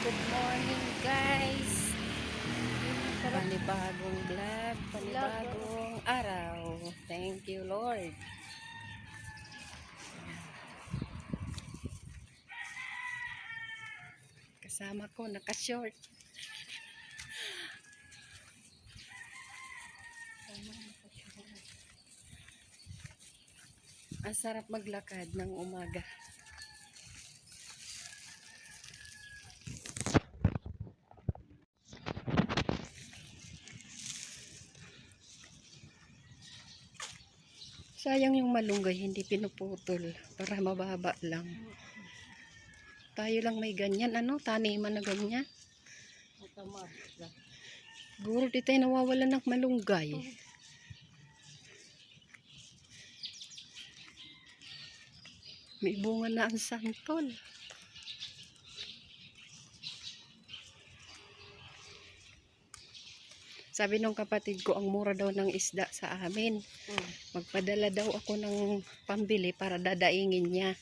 Good morning guys. Panibagong vlog, panibagong araw. Thank you Lord. Kasama ko naka-short. Ang sarap maglakad ng umaga. Sayang yung malunggay, hindi pinuputol para mababa lang. Tayo lang may ganyan, ano, taniman na ganyan. Siguro di tayo nawawala ng malunggay. May bunga na ang santol. Sabi nung kapatid ko, ang mura daw ng isda sa amin. Magpadala daw ako ng pambili para dadaingin niya.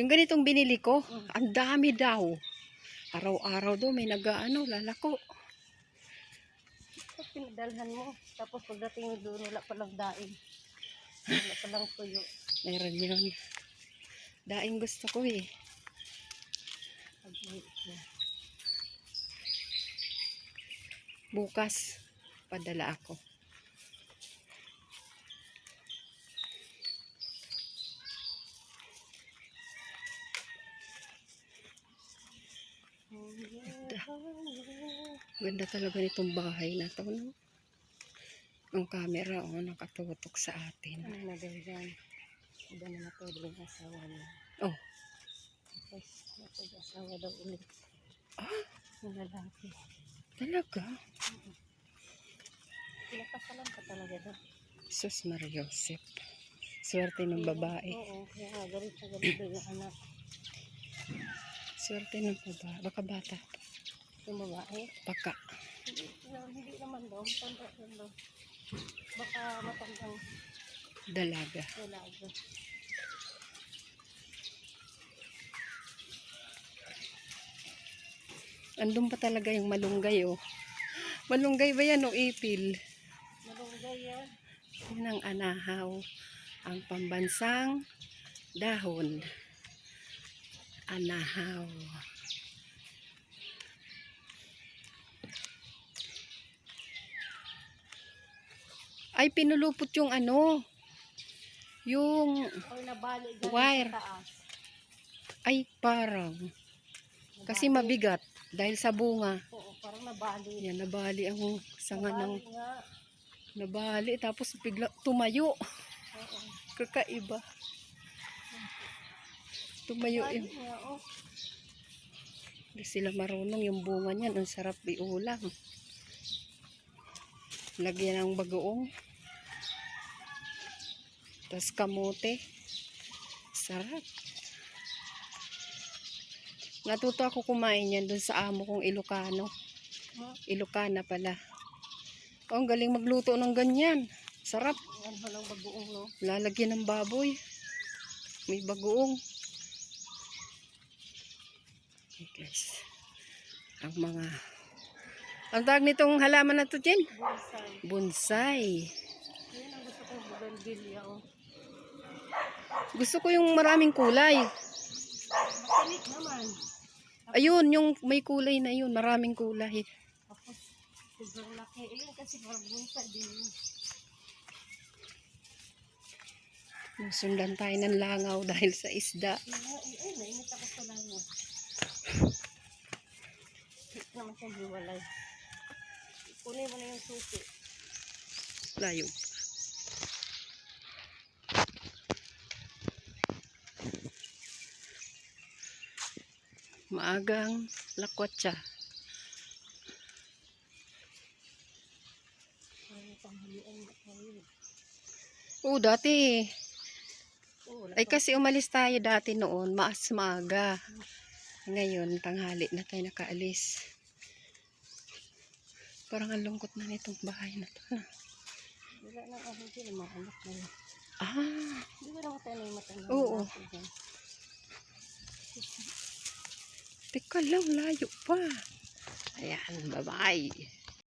Yung ganitong binili ko, ang dami daw. Araw-araw daw may nagaano, lalako. Tapos pinadalhan mo. Tapos pagdating doon, wala palang daing. Wala palang tuyo. Meron yun. Daing gusto ko eh. Pag-uwi niya. Bukas, padala ako. Ganda. Ganda talaga nitong bahay na to, no? Ang camera, oh, nakatutok sa atin. Ano na daw yan? Iba na natulog ang asawa niya. Oh, Tapos natulog asawa daw ulit. ah, Yung lalaki. Talaga? Pinakasalan ka talaga daw. Sus Maria Joseph. Swerte ng babae. Oo, kaya nga galit sa galit daw yung anak. Swerte ng babae. Baka bata. Yung babae. Baka. Hindi, hindi naman daw. Lang daw. Baka matandang Dalaga. dalaga. Andun pa talaga yung malunggay, oh. Malunggay ba yan o ipil? Malunggay yan. Yan ang anahaw. Ang pambansang dahon. Anahaw. Ay, pinulupot yung ano. Yung, Wire. ay parang. Kasi mabigat. Dahil sa bunga. Oo, parang nabali. Yan, nabali ang sanga ng Nabali nga. nabali. Tapos bigla tumayo. Oo. Kakaiba. Tumayo nga, oh. Hindi sila marunong yung bunga niyan. Ang sarap iulam. Lagyan ng bagoong. Tapos kamote. Sarap. Natuto ako kumain yan dun sa amo kong Ilocano. Ilocana pala. Oh, ang galing magluto ng ganyan. Sarap. Walang bagoong, no? Lalagyan ng baboy. May bagoong. Okay guys. Ang mga... Ang tawag nitong halaman na to, Jen? Bonsai. Bonsai. Yan ang gusto kong buganbilya, oh. Gusto ko yung maraming kulay. Makinig naman. Ayun, yung may kulay na yun. Maraming kulay. Tapos, sobrang laki. Ayun kasi bonsai din yun. Sundan tayo ng langaw dahil sa isda. Ay, nainit ako sa lango. Hit naman siyang hiwalay. Kunin mo na yung susi. Layo. Maagang lakwatsa. Oo, dati. Ay kasi umalis tayo dati noon, maas maaga. Ngayon, tanghali na tayo nakaalis. Parang ang lungkot na nitong bahay na to. Wala na ako din, mga anak na. Ah, Di ba naman tayo na yung matanda? Oo. natin dyan? Teka lang, layo pa. Ayan, bye-bye.